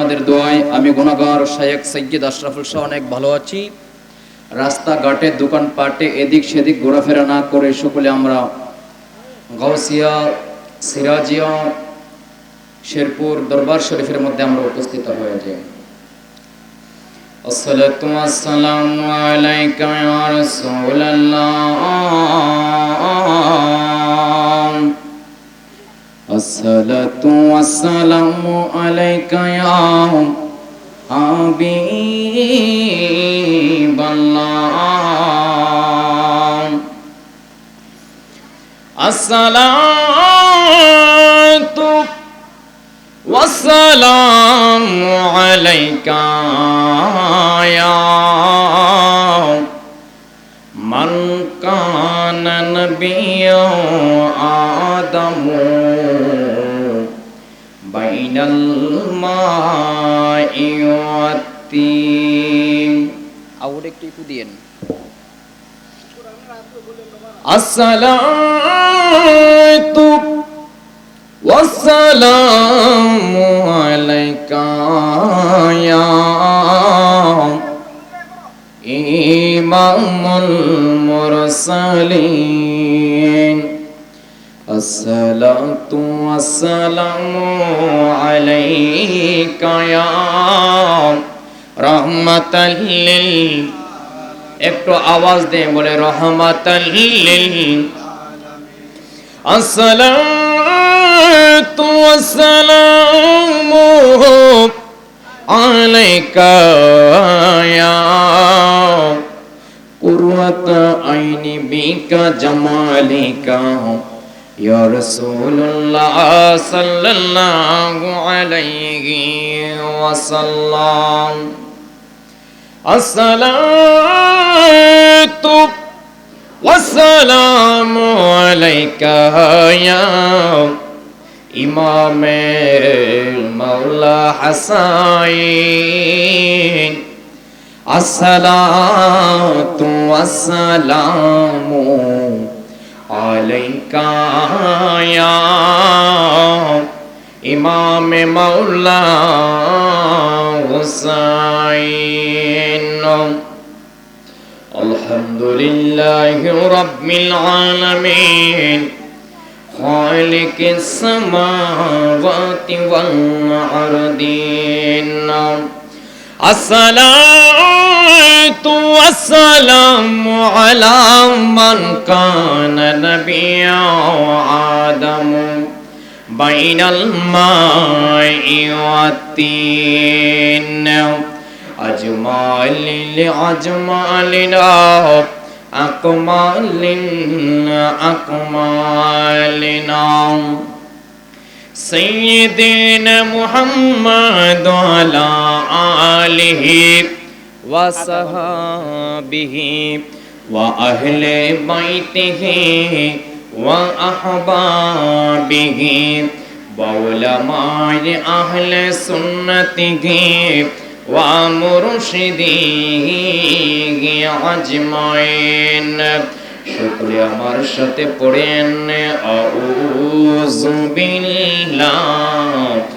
আপনাদের দোয়ায় আমি গুণাগার শায়েক সৈয়দ আশরাফুল শাহ অনেক ভালো আছি। রাস্তাঘাটে, দোকানপাটে, এদিক সেদিক ঘোরাফেরা না করে সকলে আমরা গৌসিয়া সিরাজিয়া, শেরপুর দরবার শরীফের মধ্যে আমরা উপস্থিত হয়ে যাই। আসসালাতু আলাইকুম আলাইকা ইয়া সালাতু আসসালামু আলাইকা ইয়া হাবিবাল্লাহ। আসসালাতু ওয়াসসালামু আলাইকা ইয়া মান কানা নবিয়্যু আদমু آدم بين الماء والتين আউট একটু একটু দিয়েন الصلاة والسلام عليك يا إمام المرسلين الصلاة আসসালামু আলাইকা ইয়া রহমাতাল লিল। একটু আওয়াজ দে, বলে রহমাতাল লিল। আসসালাতু ওয়াসসালামু আলাইকা ইয়া কুররাত আইনি বিকা জামালিকা। يا رسول الله صلى الله عليه وسلم. الصلاة والسلام عليك يا إمام المولى حسين. الصلاة والسلام عليك يا إمام مولا حسين الحمد لله رب العالمين خالق السماوات والأرضين الصلاة والسلام على من كان نبيا آدم بين الماء والتين. أجمال لأجمالنا أكمال أكمالنا سيدنا محمد وعلى آله وصحابه وأهل بيته وأحبابه وعلماء أهل سنته ومرشديه أجمعين শুক্রিয়া আমার সাথে পড়েন আউযু বিল্লাহি মিনাশ শাইতানি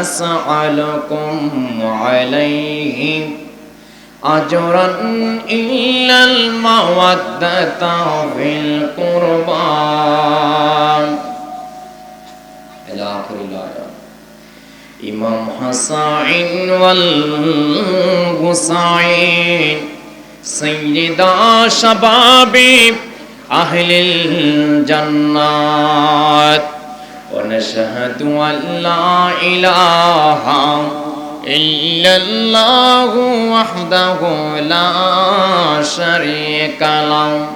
أسألكم عليه أجرا إلا المودة في القربى إلى آخر الآية. إمام حسين والحسين سيدا شباب أهل الجنات. ونشهد أن لا إله إلا الله وحده لا شريك له.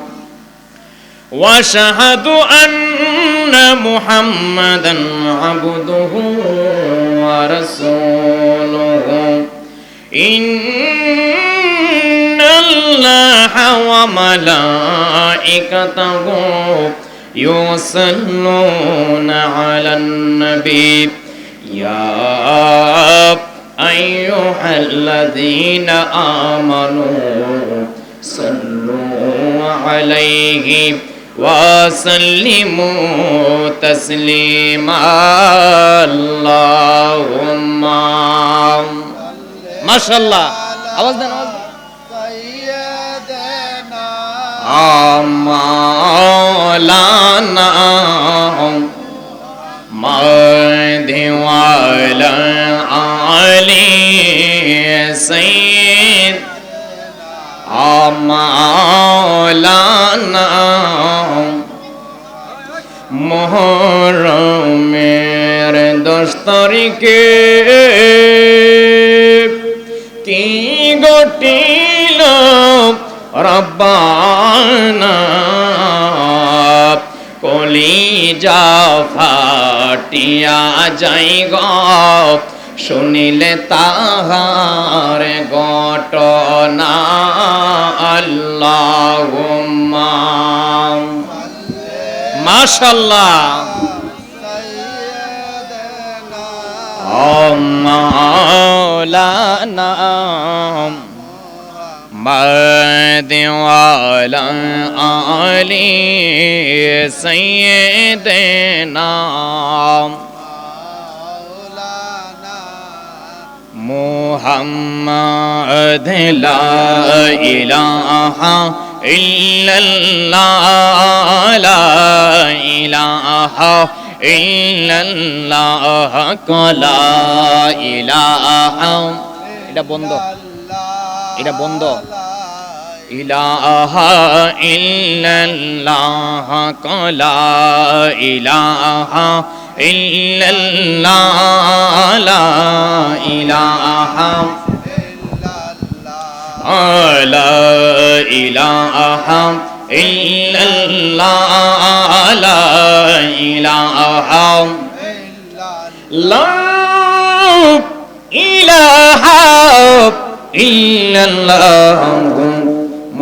وأشهد أن محمدا عبده ورسوله. إن الله وملائكته يصلون على النبي يا أيها الذين آمنوا صلوا عليه وسلموا تسليما اللهم ما شاء الله আওয়াজ দেন আওয়াজ মাওলানা মদিওয়ালা আলী সৈয়দ মাওলানা মোহরমের দশ তারিখে কি গোটি রব্বানা কলিজা ফাটিয়া যাই গ। শুনিলে তাহার ঘটনা আল্লাহ মাশাল্লাহ মাওলানা। مولانا مد وعلى آله سيدنا مولانا محمد لا إله إلا الله لا إله إلا الله لا إله এটা বন্ধ এটা বন্ধ। ইলাহা ইল্লাল্লাহ, কলা ইলাহা ইল্লাল্লাহ, লা ইলাহা লা ইলাহা ইল্লাল্লাহ, লা ইলাহা লা ইলাহা ইল্লাল্লাহ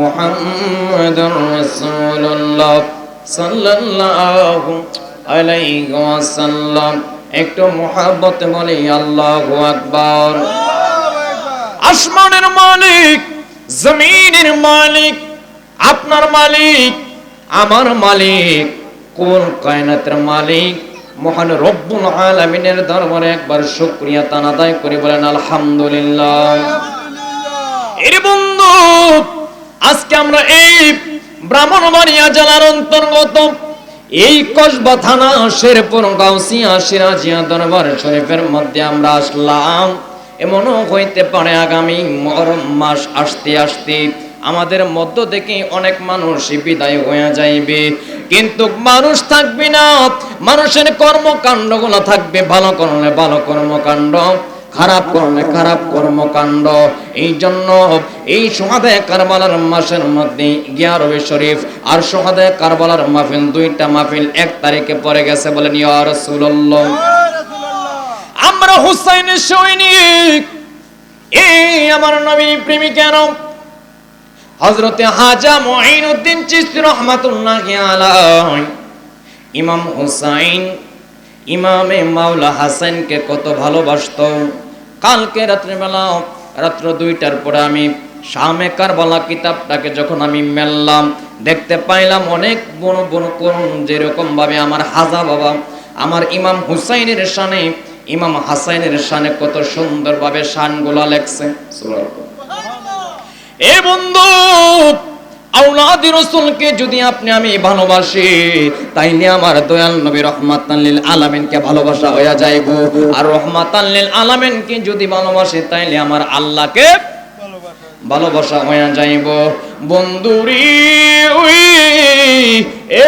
মুহাম্মাদুর রাসূলুল্লাহ সাল্লাল্লাহু আলাইহি ওয়াসাল্লাম। একটু মোহাব্বত বলি, আল্লাহ আকবর। আসমানের মালিক, জমিনের মালিক, আপনার মালিক, আমার মালিক, কোন কায়নাতের মালিক? মহান রব্বুল আলমিনের দরবারে একবার শুকরিয়া তানাদায় করে বলেন, আলহামদুলিল্লাহ। এর বন্ধু, আজকে আমরা এই ব্রাহ্মণবাড়িয়া জেলার অন্তর্গত এই কসবা থানা শেরপুর গাউসিয়া সিরাজিয়া দরবার শরীফের মধ্যে আমরা আসলাম। এমনও হইতে পারে আগামী মহরম মাস আসতে আসতে আমাদের মধ্য থেকে অনেক মানুষ বিদায় হয়ে যাইবে। কিন্তু মানুষ থাকবে না, মানুষের কর্মকাণ্ড কর্মকাণ্ডগুলো থাকবে ভালো করলে ভালো কর্মকাণ্ড। খারাপ কর্মে খারাপ কর্মকাণ্ড। এই জন্য এই সোহাদে কারবালার মাসের মধ্যে গিয়ারবে শরীফ আর সোহাদে কারবালার মাহফিল দুইটা মাহফিল এক তারিখে পড়ে গেছে বলেন ইয়া রাসূলুল্লাহ। আমরা হুসাইনের সৈনিক। এই আমার নবী প্রেমিকের হজরতে হাজা মঈনুদ্দিন চিশতি রহমাতুল্লাহ আলাইহি। ইমাম হুসাইন ইমামে মাওলা হাসানকে কত ভালোবাসত। কালকে রাত্রিবেলা রাত্র দুইটার পরে আমি শামে কারবালা কিতাবটাকে যখন আমি মেললাম দেখতে পাইলাম অনেক বড় বড় করুন যেরকম ভাবে আমার হাজা বাবা আমার ইমাম হুসাইনের শানে ইমাম হাসাইনের শানে কত সুন্দরভাবে শানগুলা লেখছে। এ বন্ধু আউলাদি রসুলকে যদি আপনি আমি ভালোবাসি, তাইলে আমার দয়াল নবী রহমাতাল্লিল আলামিনকে ভালোবাসা হইয়া যাইব। আর রহমাতাল্লিল আলামিনকে যদি ভালোবাসি, তাইলে আমার আল্লাহকে ভালোবাসা হইয়া যাইব। বন্ধুরি উই, এ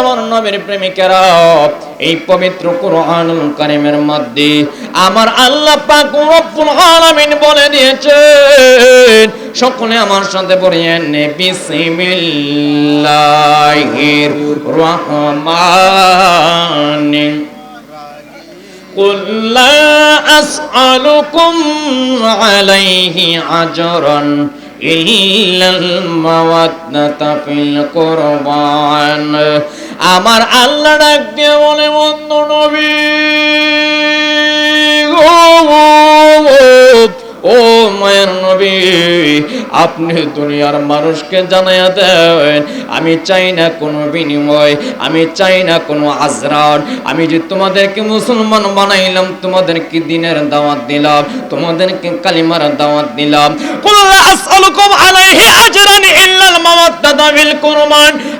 আমার নবীর প্রেমিকেরা, এই পবিত্র কোরআনুল কারিমের মধ্যে আমার আল্লাহ পাক রব্বুল আলামিন বলে দিয়েছেন, সকলে আমার সাথে পড়িয়েন, বিসমিল্লাহির রহমানির قل لا أسألكم عليه أجرا ইল্লাল মাওয়াদ্দাতা ফিল কুরবান আমার আল্লাহ ডাক দিয়ে বলে বন্ধু নবী ও, মায়ের নবী আপনি দুনিয়ার মানুষকে জানাইয়া দেন আমি চাই না কোনো বিনিময় আমি চাই না কোনো আজরার আমি যে তোমাদেরকে মুসলমান বানাইলাম তোমাদেরকে দিনের দাওয়াত দিলাম তোমাদেরকে কালিমার দাওয়াত দিলাম। আজরান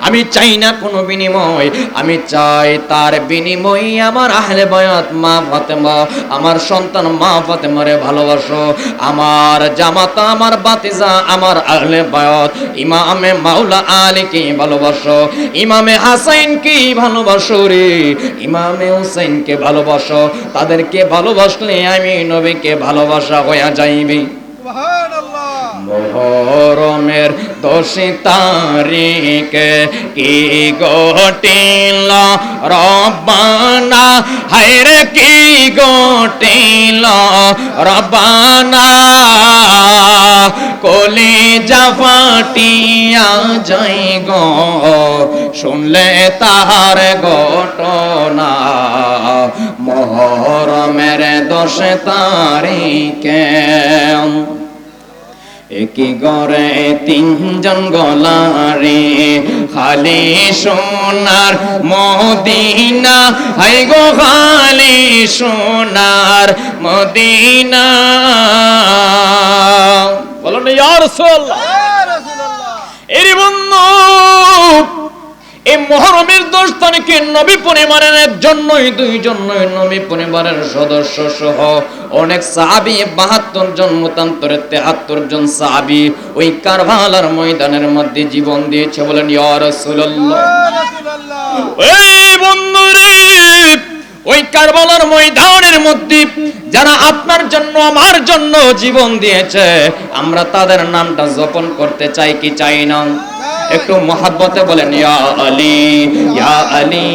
আমি চাই না কোনো বিনিময় আমি চাই তার বিনিময়ে আমার আহলে মা ফাতেমা আমার সন্তান মা ফাতেমারে ভালোবাসো আমার জামাতা, আমার বাতিজা, আমার আহলে বায়ত, ইমামে মাওলা আলীকে ভালোবাসো? ইমামে হাসাইনকে ভালোবাসো রে? ইমামে হুসাইনকে ভালোবাসো? তাদেরকে ভালোবাসলে আমি নবীকে ভালোবাসা হইয়া যাইবি। সুবহানাল্লাহ। মোহরমের দোষী তারিখে কি গটিল রব্বানা, হায়রে, কি গটিল রব্বানা কলি জাফাটিয়া যাই গো। শুনলে তাহার ঘটনা, মোহরমের দশ তারিখে। একই গড়ে তিনজন গলারে খালি সোনার মদিনা। হাই গো খালি সোনার মদিনা। বলো না ইয়া রাসূলুল্লাহ। ইয়া রাসূলুল্লাহ। এরি বন্ধু এই মহরমের দশ তারিখে নবী পরিবারের একজন নয় দুইজন নয় নবী পরিবারের সদস্য সহ? অনেক সাহাবি বাহাত্তর জন, মতান্তরে তেহাত্তর জন সাহাবি ওই কারভালার ময়দানের মধ্যে জীবন দিয়েছে বলেন এই বন্ধুরে, ওই কারবালার ময়দানের মধ্যে যারা আপনার জন্য, আমার জন্য জীবন দিয়েছে, আমরা তাদের নামটা জপন করতে চাই কি চাই না? একটু মহাব্বতে বলেন ইয়া আলী ইয়া আলী।